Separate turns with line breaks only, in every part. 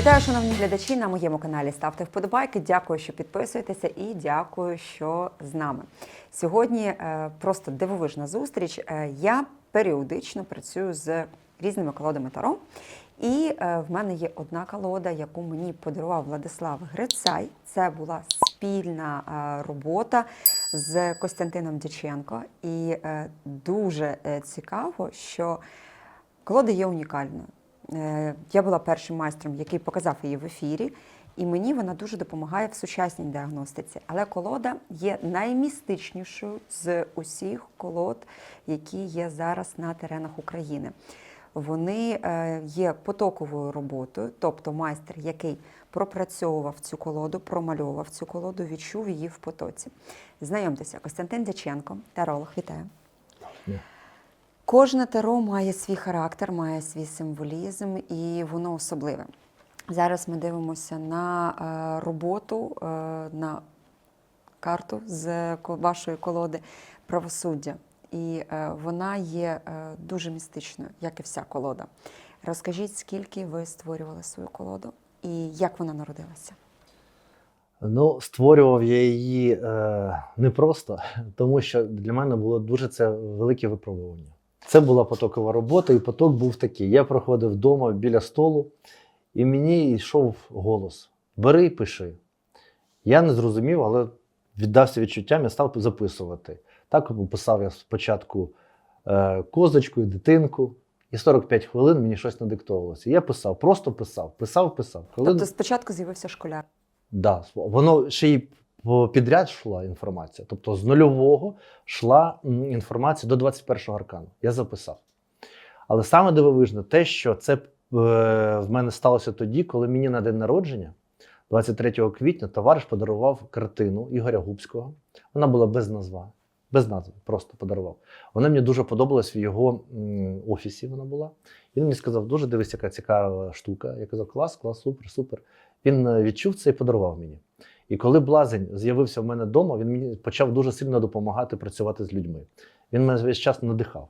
Вітаю, шановні глядачі на моєму каналі. Ставте вподобайки. Дякую, що підписуєтеся, і дякую, що з нами. Сьогодні е, просто дивовижна зустріч. Е, я періодично працюю з різними колодами Таро. І е, в мене є одна колода, яку мені подарував Владислав Грицай. Це була спільна робота з Костянтином Дяченко. І дуже цікаво, що колода є унікальною. Е, Я була першим майстром, який показав її в ефірі, і мені вона дуже допомагає в сучасній діагностиці. Але колода є наймістичнішою з усіх колод, які є зараз на теренах України. Вони е, є потоковою роботою, тобто майстер, який пропрацьовував цю колоду, промальовував цю колоду, відчув її в потоці. Знайомтеся, Костянтин Дяченко, таролог, вітаю. Кожне таро має свій характер, має свій символізм і воно особливе. Зараз ми дивимося на е, роботу, е, на карту з вашої колоди правосуддя. І е, вона є дуже містичною, як і вся колода. Розкажіть, скільки ви створювали свою колоду і як вона народилася?
Ну, створював я її е, непросто, тому що для мене було дуже це велике випробування. Це була потокова робота, і поток був такий. Я проходив вдома біля столу, і мені йшов голос: Бери і пиши. Я не зрозумів, але віддався відчуттям, я став записувати. Так писав я спочатку е, козочку і дитинку, і 45 хвилин мені щось надиктовувалося. Я писав, просто писав, писав, писав. Коли
Тобто спочатку з'явився школяр.
Да, воно ще й підряд йшла інформація. Тобто з нульового йшла інформація до 21-го аркану. Я записав. Але саме дивовижне те, що це е, в мене сталося тоді, коли мені на день народження, 23 квітня, товариш подарував картину Ігоря Губського. Вона була без назва, без назви, просто подарував. Вона мені дуже подобалась в його офісі. Вона була. Він мені сказав: дуже дивись, яка цікава штука. Я казав, клас, клас, супер, супер. Він е, відчув це і подарував мені. І коли блазень з'явився в мене вдома, він мені почав дуже сильно допомагати працювати з людьми. Він мене весь час надихав.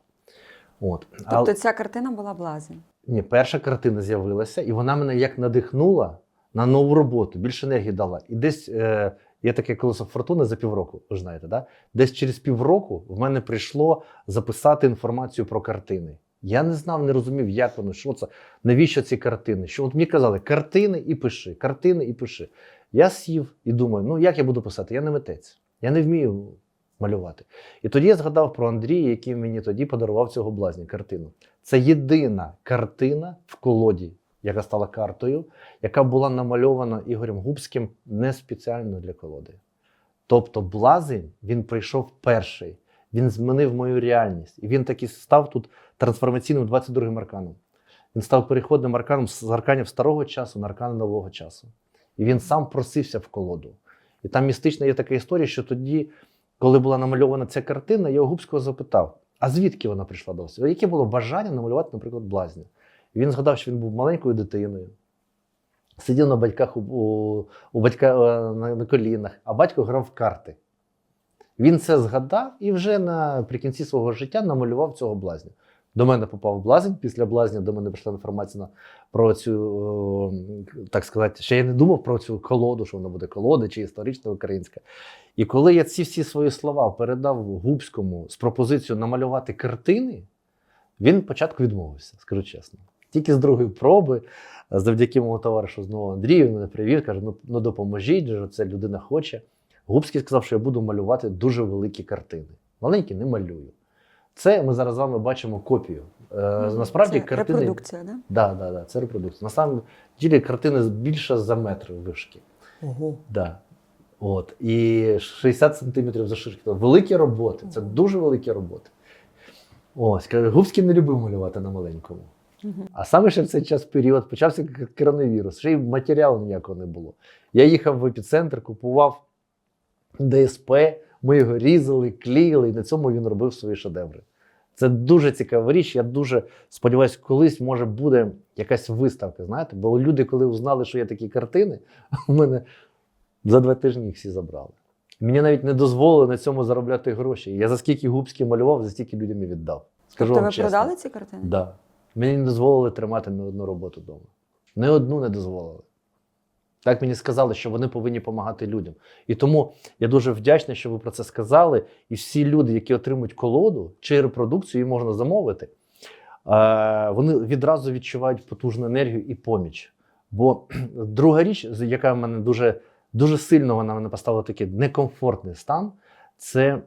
От.
Тобто ця картина була блазень.
Ні, перша картина з'явилася, і вона мене як надихнула на нову роботу, більше енергії дала. І десь е, є таке колесо фортуни за півроку, ви знаєте, да? десь через півроку в мене прийшло записати інформацію про картини. Я не знав, не розумів, як воно, що це, навіщо ці картини. Що от мені казали, картини і пиши, картини і пиши. Я сів і думаю, ну як я буду писати? Я не митець, я не вмію малювати. І тоді я згадав про Андрія, який мені тоді подарував цього блазня картину. Це єдина картина в колоді, яка стала картою, яка була намальована Ігорем Губським не спеціально для колоди. Тобто, блазень він прийшов перший, він змінив мою реальність. І він таки став тут трансформаційним 22-м арканом. Він став переходним арканом з арканів старого часу на аркани нового часу. І він сам просився в колоду. І там містична є така історія, що тоді, коли була намальована ця картина, я Губського запитав: а звідки вона прийшла до вас? Яке було бажання намалювати, наприклад, блазня? І він згадав, що він був маленькою дитиною, сидів на батьках у, у, у батька е, на, на колінах, а батько грав в карти. Він це згадав і вже наприкінці свого життя намалював цього блазня. До мене попав блазень. Після блазня до мене прийшла інформація про цю, так сказати, ще я не думав про цю колоду, що вона буде колода чи історична українська. І коли я ці всі свої слова передав Губському з пропозицією намалювати картини, він спочатку відмовився, скажу чесно. Тільки з другої проби, завдяки моєму товаришу знову Андрію, мене привів, каже: ну, ну допоможіть, же, це людина хоче. Губський сказав, що я буду малювати дуже великі картини. Маленькі не малюю. Це ми зараз з вами бачимо копію. Е, насправді
Це
картини.
репродукція, да?
Да, да, да, це репродукція. На самом ділі картини більше за метр вишки.
Ого.
Да. От. І 60 сантиметрів завширшки. Тобто Великі роботи. Це дуже великі роботи. Ось, Губський не любив малювати на маленькому. А саме ще в цей час період почався коронавірус, ще й матеріалу ніякого не було. Я їхав в епіцентр, купував ДСП, ми його різали, клеїли, і на цьому він робив свої шедеври. Це дуже цікава річ. Я дуже сподіваюся, колись може буде якась виставка. Знаєте, бо люди, коли узнали, що є такі картини, у мене за два тижні їх всі забрали. Мені навіть не дозволили на цьому заробляти гроші. Я за скільки губський малював, за стільки людям і віддав. Скажу
Тобто
вам
ви
чесно.
продали ці картини?
Да. Мені не дозволили тримати ні одну роботу вдома. Не одну не дозволили. Так мені сказали, що вони повинні допомагати людям. І тому я дуже вдячний, що ви про це сказали. І всі люди, які отримують колоду чи репродукцію, її можна замовити, е, вони відразу відчувають потужну енергію і поміч. Бо друга річ, яка в мене дуже, дуже сильно вона мене поставила такий некомфортний стан, це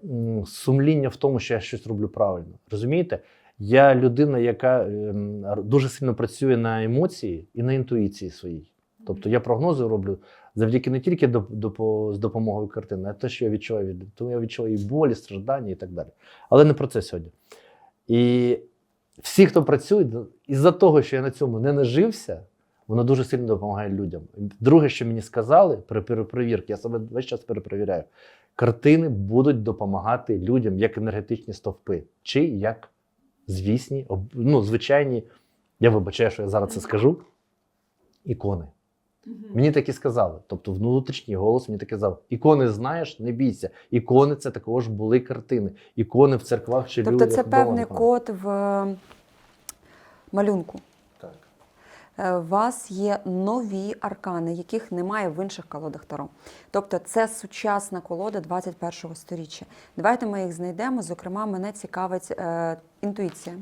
сумління в тому, що я щось роблю правильно. Розумієте? Я людина, яка ем, дуже сильно працює на емоції і на інтуїції своїй. Тобто я прогнози роблю завдяки не тільки до, до, з допомогою картини, а те, що я відчуваю від тому я відчуваю і болі, страждання і так далі. Але не про це сьогодні. І всі, хто працює, із-за того, що я на цьому не нажився, воно дуже сильно допомагає людям. Друге, що мені сказали при перепровірці, я себе весь час перепровіряю, картини будуть допомагати людям як енергетичні стовпи, чи як звісні, ну, звичайні, я вибачаю, що я зараз це скажу, ікони. Мені так і сказали. Тобто внутрішній голос мені таки сказав: ікони знаєш, не бійся. Ікони це також були картини. Ікони в церквах чи
Тобто це певний код в е, малюнку.
Так.
Е, У вас є нові аркани, яких немає в інших колодах Таро. Тобто це сучасна колода 21-го сторіччя. Давайте ми їх знайдемо. Зокрема, мене цікавить е, інтуїція.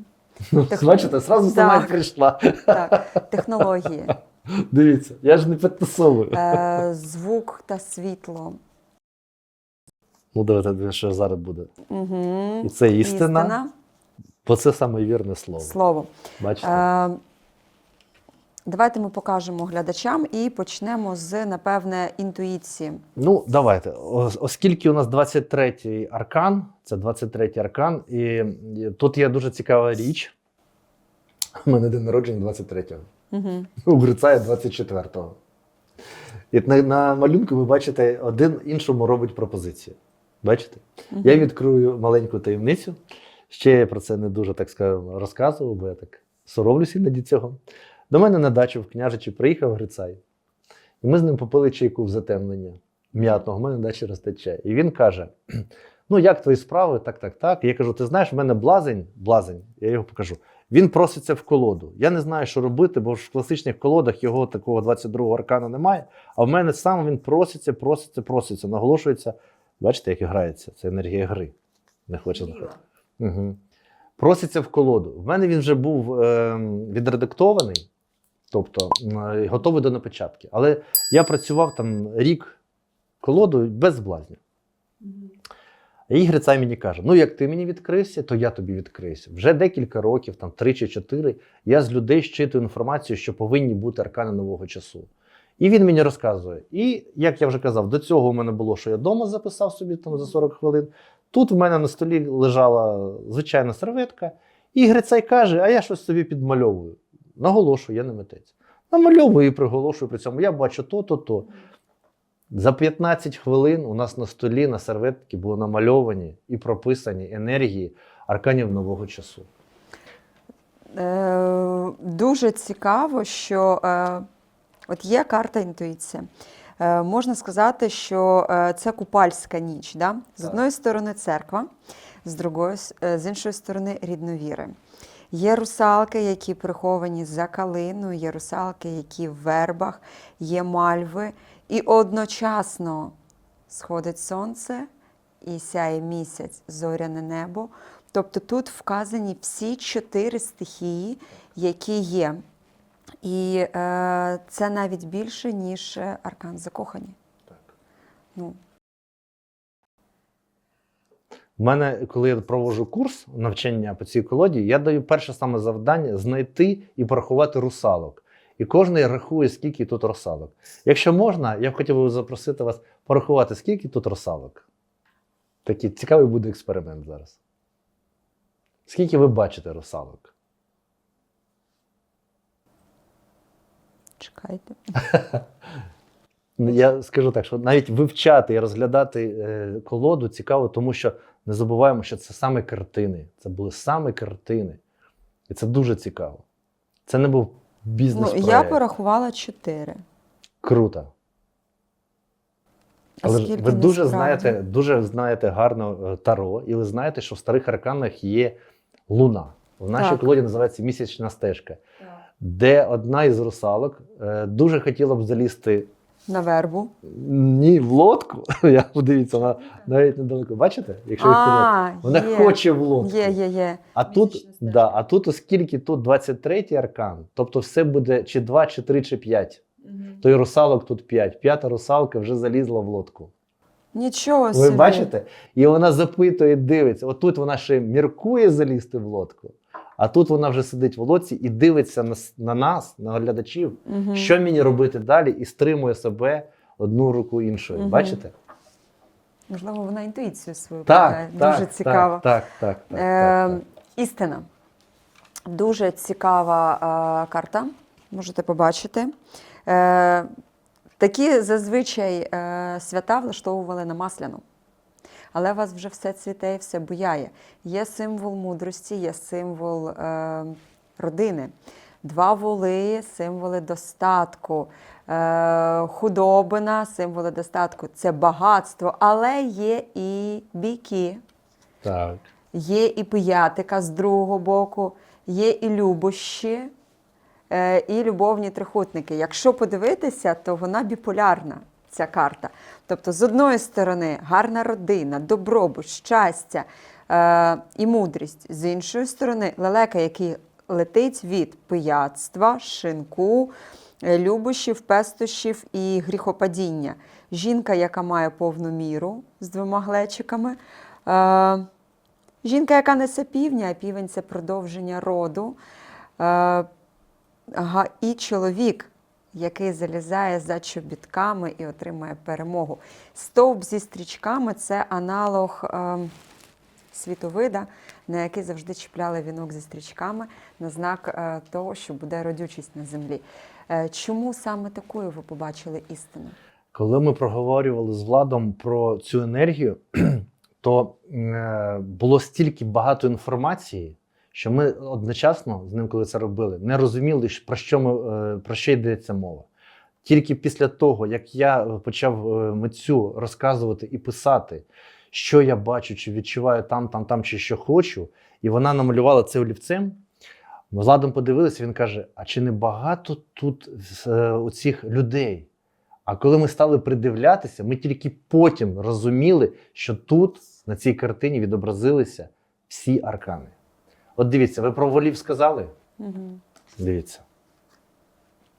Ну,
Тех-
Бачите, зразу сама прийшла.
Так, технології,
Дивіться, я ж не підтасовую.
е, звук та світло.
Ну, давайте що зараз буде.
Угу.
І це істина, бо це саме вірне слово.
Слово.
Бачите?
Е, давайте ми покажемо глядачам і почнемо з, напевне, інтуїції.
Ну, давайте. Ос- Оскільки у нас 23-й аркан, це 23-й аркан, і і тут є дуже цікава річ. У мене день народження 23-го.
Угу.
У Грицая 24-го. І на, на малюнку ви бачите, один іншому робить пропозицію. Бачите? Я відкрию маленьку таємницю. Ще я про це не дуже так скажемо розказував, бо я так соромлюся іноді цього. До мене на дачу в княжичі приїхав Грицай. І ми з ним попили чайку в затемнення м'ятного. У мене на дачі росте чай. І він каже: Ну, як твої справи? Так, так, так. І я кажу: ти знаєш, в мене блазень, блазень, я його покажу. Він проситься в колоду. Я не знаю, що робити, бо в класичних колодах його такого 22-го аркана немає. А в мене сам він проситься, проситься, проситься, наголошується. Бачите, як грається? Це енергія гри. Не хоче знаходити. Угу. Проситься в колоду. В мене він вже був е, відредактований, тобто е, готовий до напечатки. Але я працював там рік колоду без блазню. І Грицай мені каже: ну як ти мені відкрився, то я тобі відкрився. Вже декілька років, там три чи чотири, я з людей щитую інформацію, що повинні бути аркани нового часу. І він мені розказує. І як я вже казав, до цього у мене було, що я вдома записав собі там за 40 хвилин. Тут в мене на столі лежала звичайна серветка, і Грицай каже: а я щось собі підмальовую. Наголошую, я не митець. Намальовую і приголошую при цьому. Я бачу то, то, то. За 15 хвилин у нас на столі на серветці були намальовані і прописані енергії арканів нового часу.
Е, дуже цікаво, що е, от є карта інтуїція. Е, можна сказати, що е, це купальська ніч. Да? З
Так.
одної сторони церква, з, другої, е, з іншої сторони рідновіри. Є русалки, які приховані за калиною, є русалки, які в вербах, є мальви. І одночасно сходить сонце і сяє місяць, зоряне небо. Тобто тут вказані всі чотири стихії, які є. І е, це навіть більше, ніж е, аркан закохані.
Так.
Ну,
У мене, коли я проводжу курс навчання по цій колоді, я даю перше саме завдання знайти і порахувати русалок. І кожен рахує, скільки тут русалок. Якщо можна, я б хотів би запросити вас порахувати, скільки тут русалок. Такий цікавий буде експеримент зараз. Скільки ви бачите русалок?
чекайте.
Я скажу так, що навіть вивчати і розглядати е, колоду цікаво, тому що не забуваємо, що це саме картини. Це були саме картини. І це дуже цікаво. Це не був
Ну, я порахувала чотири.
Круто. Але ж ви дуже знаєте, дуже знаєте гарно е, таро, і ви знаєте, що в старих арканах є луна. В нашій
Так.
колоді називається місячна стежка. де одна із русалок е, дуже хотіла б залізти
На вербу.
ні в лодку. Я подивіться, вона навіть недалеко. Бачите? Якщо?
А,
Вона
є.
хоче в лодку.
Є, є, є.
А тут,
стежка.
да, а тут, оскільки тут 23-й аркан, тобто все буде чи 2, чи 3, чи 5.
Мгм.
То і русалок тут 5. П'ята русалка вже залізла в лодку.
Нічого
Ви
собі.
бачите? І вона запитує, дивиться. Отут вона ще міркує залізти в лодку, а тут вона вже сидить в лодці і дивиться на, на нас, на глядачів,
Мгм.
що мені робити далі, і стримує себе одну руку іншою.
Мгм.
Бачите?
Можливо, вона інтуїцію свою
Так,
питає.
так,
Дуже цікаво.
Так, так, так. так,
Е,
так, так.
Істина. Дуже цікава е, карта. Можете побачити. Е, такі зазвичай е, свята влаштовували на масляну. Але у вас вже все цвіте і все буяє. Є символ мудрості, є символ е, родини. Два воли символи достатку, е, худобина, символи достатку. Це багатство, але є і бійки,
так.
Є і пиятика з другого боку, є і любощі, е, і любовні трикутники. Якщо подивитися, то вона біполярна, ця карта. Тобто, з одної сторони, гарна родина, добробут, щастя е, і мудрість. З іншої сторони, лелека, який летить від пияцтва, шинку, е, любощів, пестощів і гріхопадіння. Жінка, яка має повну міру з двома глечиками. Е, Жінка, яка несе півня, а півень це продовження роду. Е, і чоловік, який залізає за чобітками і отримує перемогу. Стовп зі стрічками це аналог е, світовида, на який завжди чіпляли вінок зі стрічками на знак е, того, що буде родючість на землі. Е, чому саме такою ви побачили істину?
Коли ми проговорювали з Владом про цю енергію, то е, було стільки багато інформації, що ми одночасно з ним, коли це робили, не розуміли, про що, ми, е, про що йдеться мова. Тільки після того, як я почав е, митцю розказувати і писати, що я бачу, чи відчуваю там, там, там, чи що хочу, і вона намалювала це олівцем. Ми з Владом подивилися, він каже: а чи не багато тут е, оцих людей? А коли ми стали придивлятися, ми тільки потім розуміли, що тут, на цій картині, відобразилися всі аркани. От дивіться, ви про волів сказали?
Угу.
Дивіться.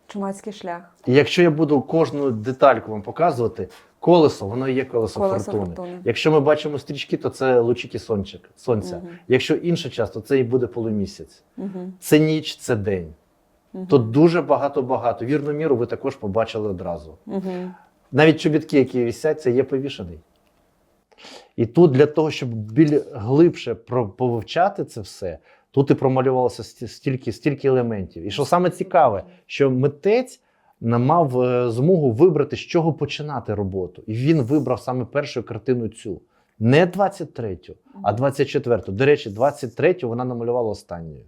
Чумацький шлях.
І якщо я буду кожну детальку вам показувати, колесо, воно і є колесо,
Колесо
фортуни.
фортуни.
Якщо ми бачимо стрічки, то це лучики сончик, сонця.
Мгм.
Якщо інша час, то це і буде полумісяць.
Угу.
Це ніч, це день.
Угу.
Тут дуже багато-багато. Вірну міру ви також побачили одразу.
Угу.
Навіть чобітки, які висять, це є повішений. І тут для того, щоб біль глибше повивчати це все, тут і промалювалося стільки, стільки елементів. І що саме цікаве, що митець мав е, змогу вибрати, з чого починати роботу. І він вибрав саме першу картину цю. Не 23-ю, а 24-ту. До речі, 23-ю вона намалювала останньою.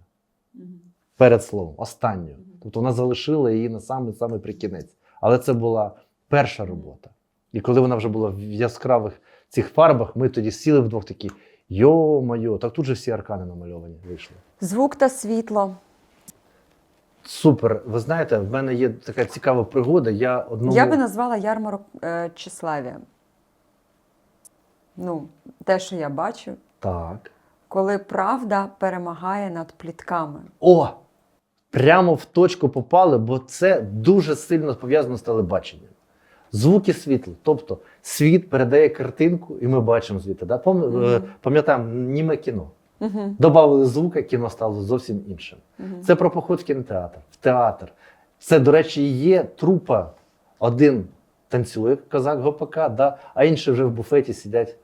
Перед словом, останньою. Тобто вона залишила її на саме прикінець. Але це була перша робота. І коли вона вже була в яскравих цих фарбах, ми тоді сіли вдвох такі: йо-моє, так тут же всі аркани намальовані вийшли.
Звук та світло.
Супер. Ви знаєте, в мене є така цікава пригода. Я одному
Я би назвала ярмарок е, Числавія. Ну, те, що я бачу,
так.
коли правда перемагає над плітками.
О! Прямо в точку попали, бо це дуже сильно пов'язано з телебаченням. Звуки світла. Тобто світ передає картинку, і ми бачимо звідти. Да? Е, Пам'ятаємо німе кіно.
Угу.
Добавили звука, кіно стало зовсім іншим. Це про поход в кінотеатр, в театр. Це, до речі, є трупа. Один танцює козак ГОПК, да? а інші вже в буфеті сидять,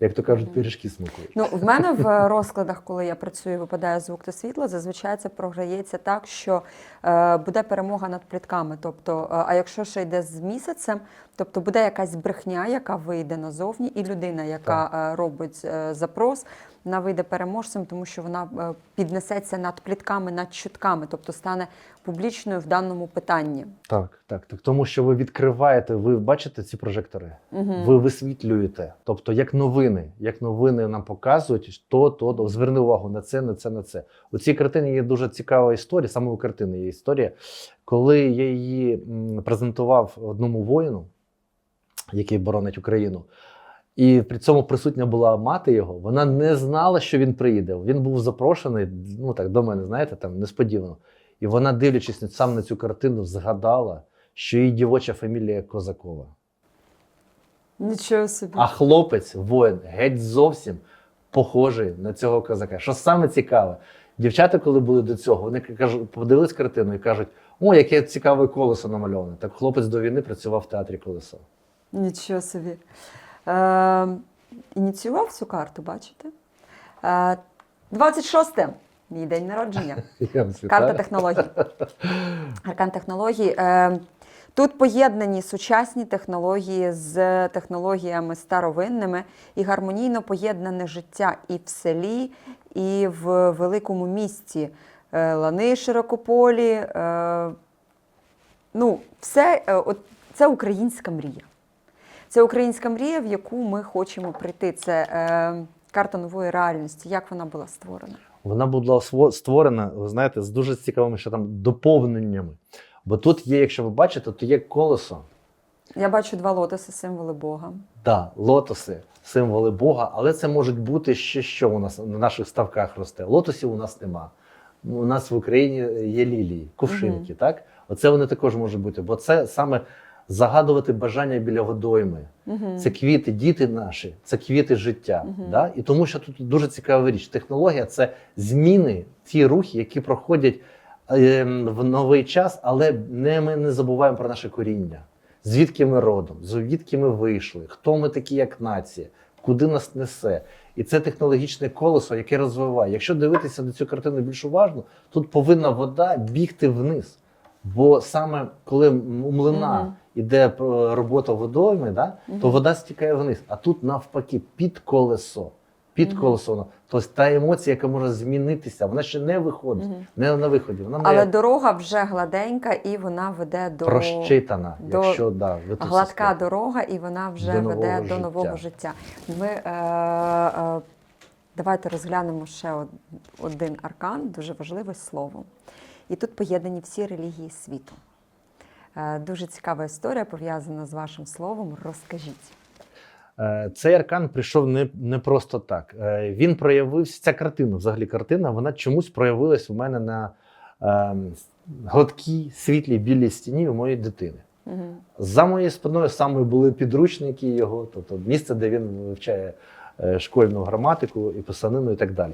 як то кажуть, пиріжки смакують.
Ну, в мене в розкладах, коли я працюю, випадає звук та світло, зазвичай це програється так, що е, буде перемога над плітками. Тобто, е, а якщо ще йде з місяцем, тобто буде якась брехня, яка вийде назовні, і людина, яка е, робить е, запрос, вона вийде переможцем, тому що вона е, піднесеться над плітками, над чутками, тобто стане публічною в даному питанні.
Так, так, так. Тому що ви відкриваєте, ви бачите ці прожектори,
Угу.
ви висвітлюєте. Тобто, як новини, як новини нам показують, то, то, то зверни увагу на це, на це, на це. У цій картині є дуже цікава історія, саме у картини є історія, коли я її презентував одному воїну, який боронить Україну. І при цьому присутня була мати його. Вона не знала, що він приїде. Він був запрошений, ну так до мене, знаєте, там несподівано. І вона, дивлячись сам на цю картину, згадала, що її дівоча фамілія Козакова.
Нічого собі.
А хлопець, воїн, геть зовсім похожий на цього козака. Що саме цікаве, дівчата, коли були до цього, вони кажуть, подивились картину і кажуть: о, яке цікаве колесо намальоване. Так хлопець до війни працював в театрі колесо.
Нічого собі. Е, ініціював цю карту, бачите? Е, 26 мій день народження. Карта технологій. Аркан технологій. Е, Тут поєднані сучасні технології з технологіями старовинними і гармонійно поєднане життя і в селі, і в великому місті. Е, Лани широкополі. е, Ну, все, от, це українська мрія. Це українська мрія, в яку ми хочемо прийти. Це е, карта нової реальності. Як вона була створена?
Вона була створена, ви знаєте, з дуже цікавими ще там доповненнями. Бо тут є, якщо ви бачите, то є колесо.
Я бачу два лотоси, символи Бога.
Да, лотоси, символи Бога, але це можуть бути ще що у нас на наших ставках росте. Лотосів у нас нема. У нас в Україні є лілії, кувшинки, так? Оце вони також можуть бути, бо це саме загадувати бажання біля водойми.
Угу.
Це квіти, діти наші, це квіти життя.
Мгм.
Да? І тому що тут дуже цікава річ. Технологія це зміни, ті рухи, які проходять ем, в новий час, але не ми не забуваємо про наше коріння. Звідки ми родом, звідки ми вийшли, хто ми такі, як нація, куди нас несе. І це технологічне колесо, яке розвиває. Якщо дивитися на цю картину більш уважно, тут повинна вода бігти вниз. Бо саме коли у млина. Іде робота водойми, да, то вода стікає вниз. А тут навпаки, під колесо. Під
Мгм.
колесо. Тобто та емоція, яка може змінитися, вона ще не виходить,
Мгм.
не на виході. Вона
Але
не
дорога вже гладенька і вона веде до
прощитана,
до-
якщо да,
гладка
все
дорога, і вона вже
До
веде
нового
до нового життя. Ми е, е, давайте розглянемо ще один аркан, дуже важливе слово. І тут поєднані всі релігії світу. Е, дуже цікава історія пов'язана з вашим словом. Розкажіть.
Е, Цей аркан прийшов не, не просто так. Е, Він проявився, ця картина, взагалі картина, вона чомусь проявилась у мене на е, гладкій, світлій, білій стіні у моєї дитини.
Угу.
За моєю спиною саме були підручники його, тобто місце, де він вивчає школьну граматику і писанину і так далі.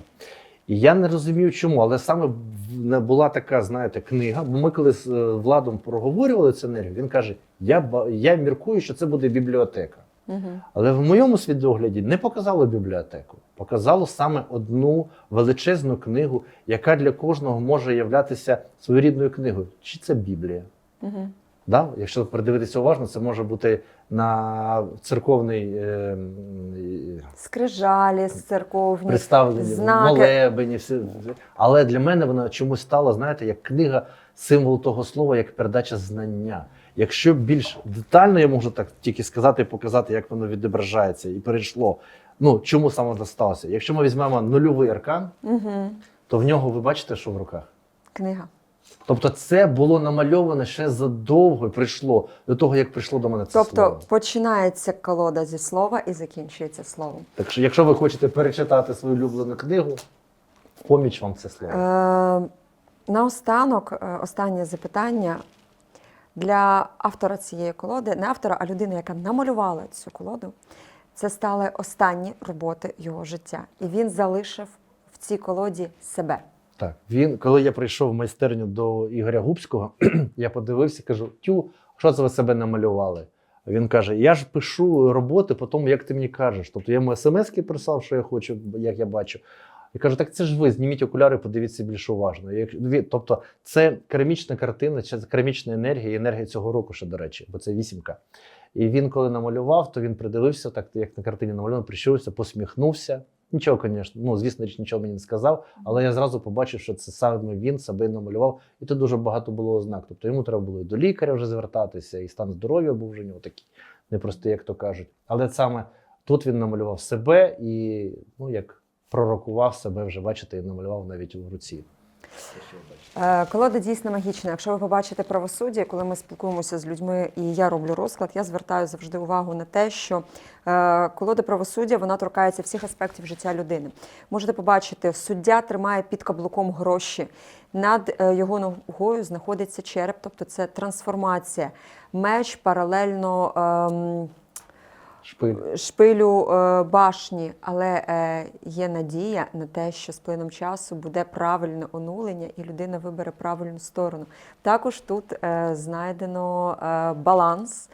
І я не розумів, чому, але саме не була така, знаєте, книга. Бо ми коли з е, Владом проговорювали цю енергію, він каже: я, я міркую, що це буде бібліотека.
Угу.
Але в моєму свідогляді не показало бібліотеку, показало саме одну величезну книгу, яка для кожного може являтися своєрідною книгою. Чи це Біблія?
Угу.
Да? Якщо придивитися уважно, це може бути на церковний е,
Скрижалі церковні.
представлені,
знаки.
молебені. Все. Але для мене вона чомусь стала, знаєте, як книга, символ того слова, як передача знання. Якщо більш детально я можу так тільки сказати і показати, як воно відображається і перейшло. Ну, чому саме це сталося? Якщо ми візьмемо нульовий аркан,
Угу.
то в нього ви бачите, що в руках?
Книга.
Тобто це було намальоване ще задовго прийшло до того, як прийшло до мене це
Тобто
слово.
починається колода зі слова і закінчується словом.
Так що, якщо ви хочете перечитати свою улюблену книгу, поміч вам це слово.
Е, наостанок, е, останнє запитання для автора цієї колоди, не автора, а людини, яка намалювала цю колоду. Це стали останні роботи його життя. І він залишив в цій колоді себе.
Так, він, коли я прийшов в майстерню до Ігоря Губського, я подивився, кажу: Тю, що це ви себе намалювали? Він каже: Я ж пишу роботи по тому, як ти мені кажеш. Тобто я йому смс-ки писав, що я хочу, як я бачу. Я кажу, так це ж ви, зніміть окуляри, подивіться більш уважно. Тобто, це керамічна картина, це керамічна енергія, і енергія цього року ще, до речі, бо це вісімка. І він, коли намалював, то він придивився, так як на картині намальовано, прищурився, посміхнувся Нічого, звісно, ну звісно, річ, нічого мені не сказав, але я зразу побачив, що це саме він себе намалював, і тут дуже багато було ознак. Тобто йому треба було і до лікаря вже звертатися, і стан здоров'я був вже у нього такий непростий, як то кажуть. Але саме тут він намалював себе і ну як пророкував себе вже, бачите, і намалював навіть у руці.
Е, Колода дійсно магічна. Якщо ви побачите правосуддя, коли ми спілкуємося з людьми і я роблю розклад, я звертаю завжди увагу на те, що е, колода правосуддя вона торкається всіх аспектів життя людини. Можете побачити, суддя тримає під каблуком гроші. Над е, його ногою знаходиться череп, тобто це трансформація. Меч паралельно. ем,
Шпиль.
шпилю е, башні, але е, є надія на те, що з плином часу буде правильне онулення і людина вибере правильну сторону. Також тут е, знайдено е, баланс.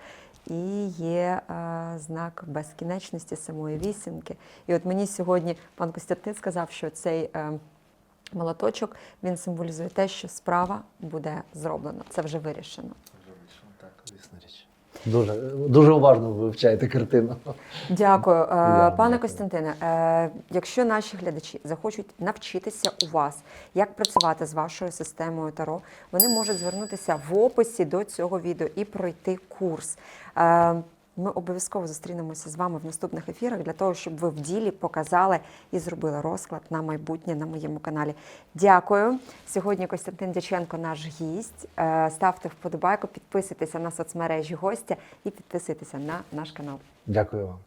І є е, знак безкінечності самої вісімки. І от мені сьогодні пан Костянтин сказав, що цей е, молоточок він символізує те, що справа буде зроблена. Це вже вирішено.
Дуже, дуже уважно ви вивчаєте картину.
Дякую, Е,
дякую.
пане Костянтине. е, Якщо наші глядачі захочуть навчитися у вас, як працювати з вашою системою Таро, вони можуть звернутися в описі до цього відео і пройти курс. Ми обов'язково зустрінемося з вами в наступних ефірах для того, щоб ви в ділі показали і зробили розклад на майбутнє на моєму каналі. Дякую. Сьогодні Костянтин Дяченко, наш гість. Е, Ставте вподобайку, підписуйтеся на соцмережі гостя і підписуйтеся на наш канал.
Дякую вам.